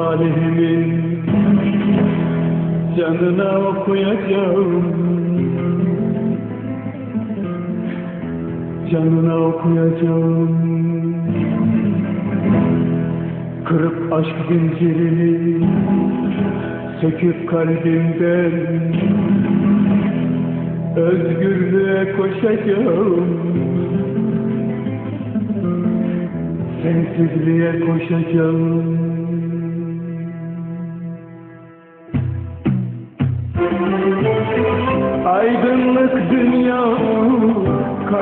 Talihimin canına okuyacağım. Canına okuyacağım. Kırıp aşk zincirini, söküp kalbimden özgürlüğe koşacağım. Sensizliğe koşacağım.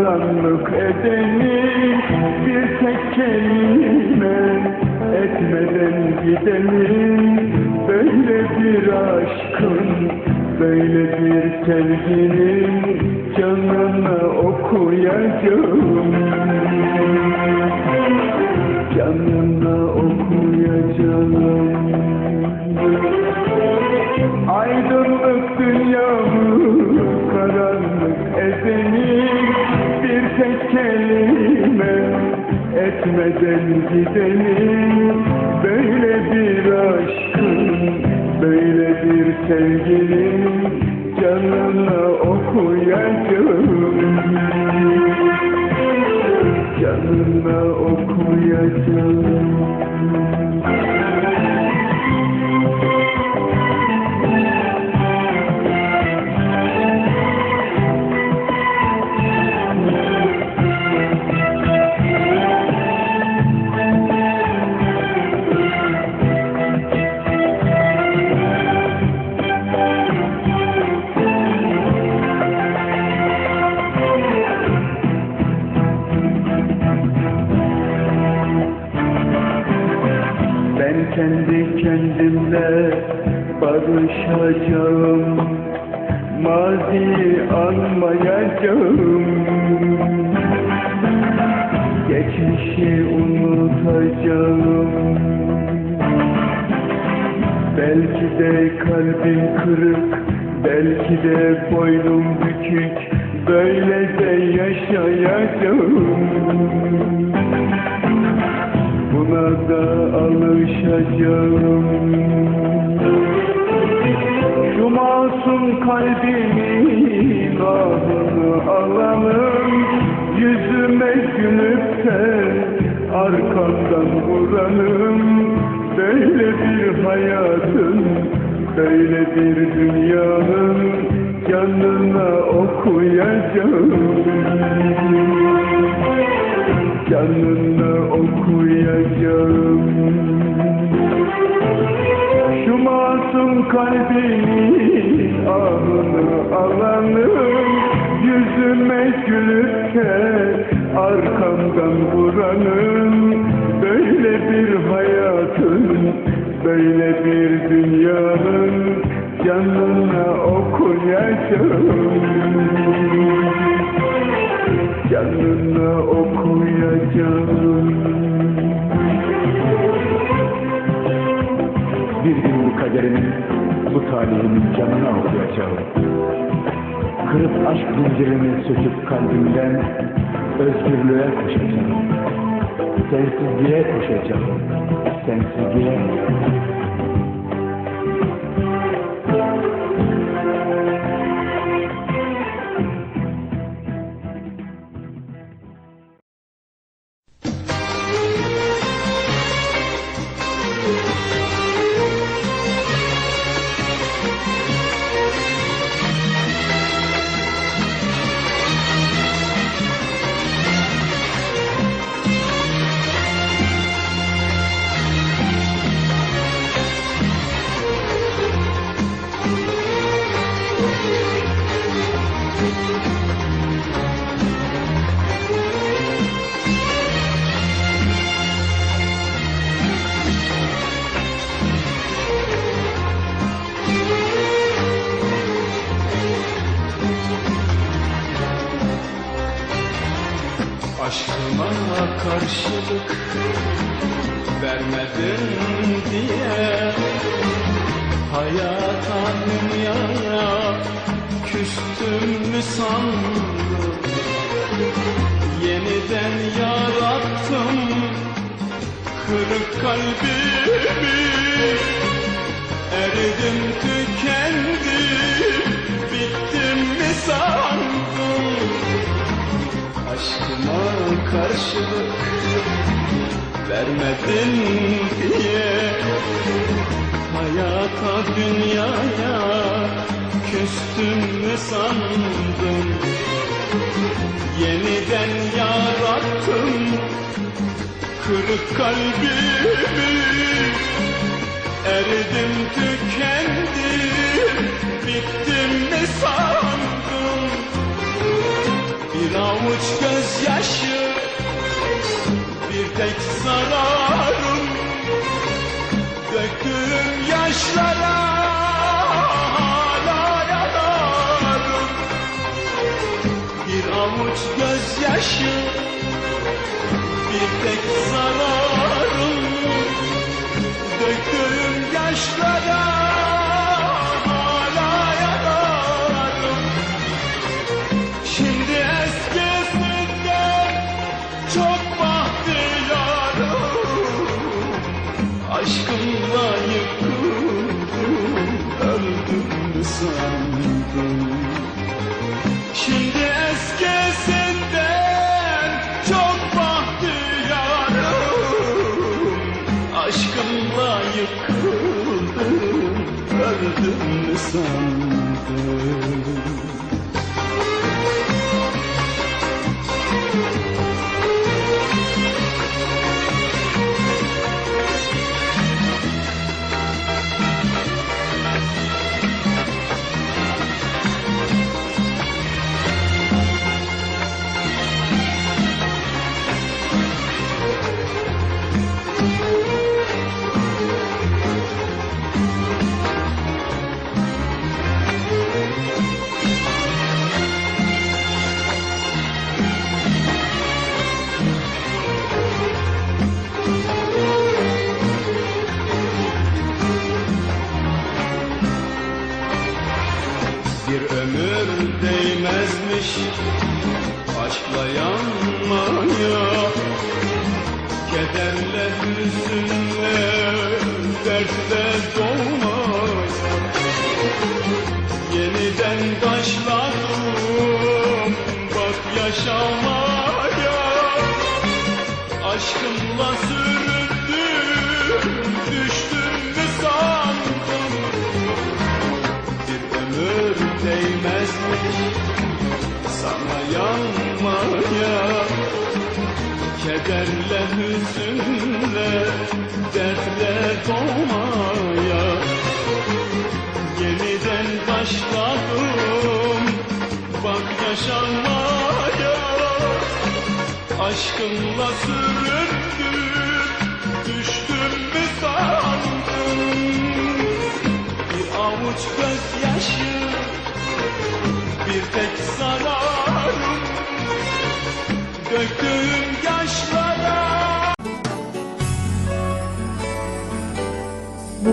Karanlık edeni bir tek kelime etmeden gidelim. Böyle bir aşkın böyle bir sevginin canına okuyacağım. Canına okuyacağım. Aydınlık dünyamı karanlık tek kelime etmeden gidelim. Böyle bir aşkın böyle bir sevginin canına okuyacağım. Canına okuyacağım kendi kendimle barışacağım. Maziyi anmayacağım Geçmişi unutacağım. Belki de kalbim kırık Belki de boynum bükük. Böyle de yaşayacağım Da alışacağım. Şu masum kalbimin ahını alalım. Yüzüme gülüp de arkamdan vuranım Böyle bir hayatın, böyle bir dünyanın Canına okuyacağım canını okuyacağım. Şu masum kalbinin ahını alanım. Yüzüme gülüp de arkamdan vuranım. Böyle bir hayatın, böyle bir dünyanın Canına okuyacağım canına okuyacağım. Bir gün bu kaderimin, bu talihimin canına okuyacağım. Kırıp aşk zincirini söküp kalbimden özgürlüğe koşacağım. Sensizliğe koşacağım. Sensizliğe. Aşkıma karşılık vermedin diye. Hayata dünyaya küstüm mü sandın? Yeniden yarattım kırık kalbimi. Eridim tükendim bittim mi sandın? Aşkıma karşılık vermedin diye. Hayata dünyaya küstüm mü sandın? Yeniden yarattım kırık kalbimi. Eridim tükendim bittim mi sandın? Bir avuç gözyaşı bir tek zararım. Döktüğüm yaşlara hala yanarım Bir avuç gözyaşı bir tek sun. Hüzünle dertle dolmaz Yeniden başladım bak yaşamaya. Aşkımla süründüm düştüm mü sandım bir ömür değmezmiş sana yanmaya Kederle hüzünle dertle dolmaya Yeniden başladım bak yaşanmaya. Aşkınla süründüm düştüm mü sandın? Bir avuç gözyaşı bir tek zararım. Döktüğüm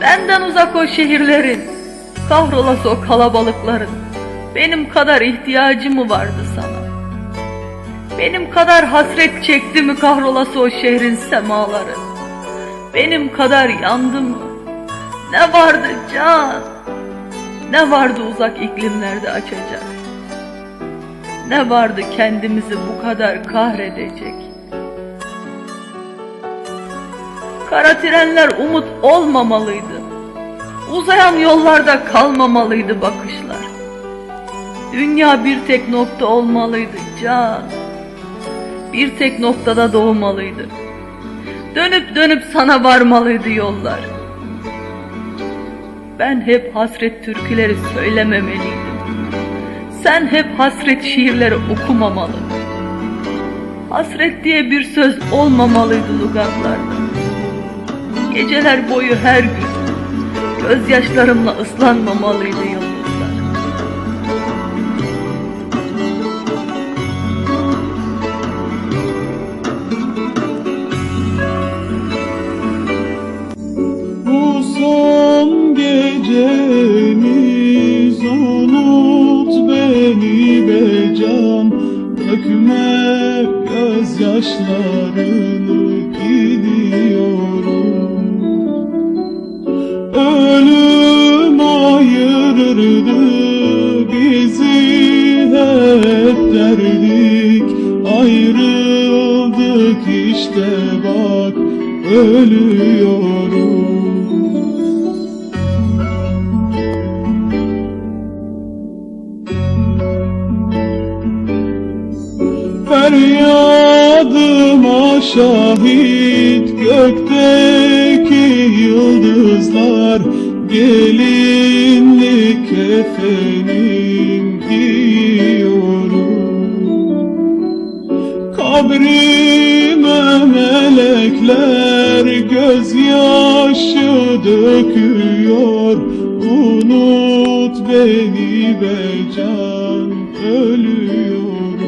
benden uzak o şehirlerin, kahrolası o kalabalıkların, benim kadar ihtiyacı mı vardı sana? Benim kadar hasret çekti mi kahrolası o şehrin semaları? Benim kadar yandı mı? Ne vardı can? Ne vardı uzak iklimlerde açacak? Ne vardı kendimizi bu kadar kahredecek? Kara trenler umut olmamalıydı. Uzayan yollarda kalmamalıydı bakışlar. Dünya bir tek nokta olmalıydı can. bir tek noktada doğmalıydı. Dönüp dönüp sana varmalıydı yollar. Ben hep hasret türküleri söylememeliydim. Sen hep hasret şiirleri okumamalı. Hasret diye bir söz olmamalıydı lugatlarda. Geceler boyu her gün gözyaşlarımla ıslanmamalıydı yıldızlar. Bu son gecemiz unut beni be can Dökme gözyaşlarını ölüyorum Feryadıma şahit gökteki yıldızlar Gelinlik kefenim giyiyorum Kabrime melekler döküyor Unut beni be can ölüyorum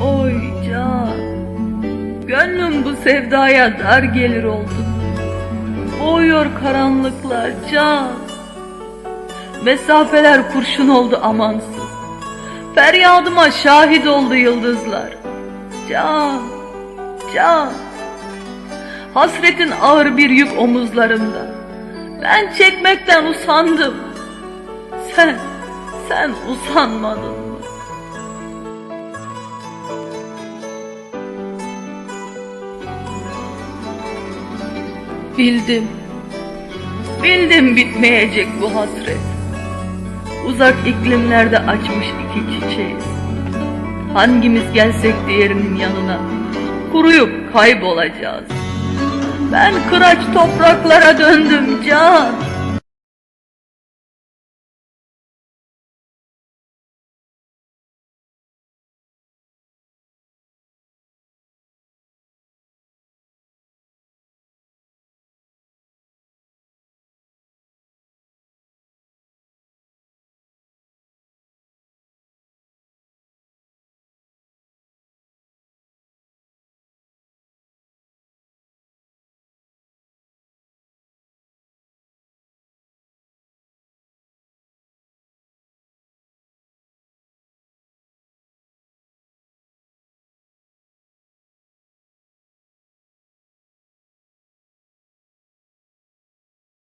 Oy can, gönlüm bu sevdaya dar gelir oldu. Boğuyor karanlıklar can. Mesafeler kurşun oldu amansız. Feryadıma şahit oldu yıldızlar. Can, can. Hasretin ağır bir yük omuzlarımda. Ben çekmekten usandım. Sen, sen usanmadın mı? Bildim. Bildim bitmeyecek bu hasret. Uzak iklimlerde açmış iki çiçeğiz. Hangimiz gelsek diğerinin yanına kuruyup kaybolacağız. Ben kıraç topraklara döndüm can.